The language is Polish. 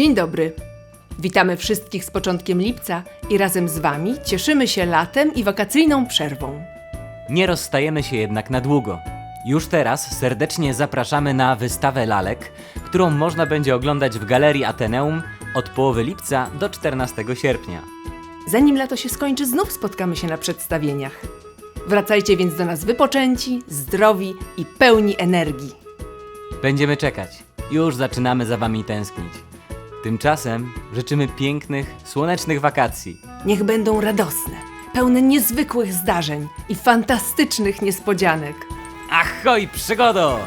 Dzień dobry. Witamy wszystkich z początkiem lipca i razem z Wami cieszymy się latem i wakacyjną przerwą. Nie rozstajemy się jednak na długo. Już teraz serdecznie zapraszamy na wystawę lalek, którą można będzie oglądać w Galerii Ateneum od połowy lipca do 14 sierpnia. Zanim lato się skończy, znów spotkamy się na przedstawieniach. Wracajcie więc do nas wypoczęci, zdrowi i pełni energii. Będziemy czekać. Już zaczynamy za Wami tęsknić. Tymczasem życzymy pięknych, słonecznych wakacji. Niech będą radosne, pełne niezwykłych zdarzeń i fantastycznych niespodzianek. Ahoj, przygodo!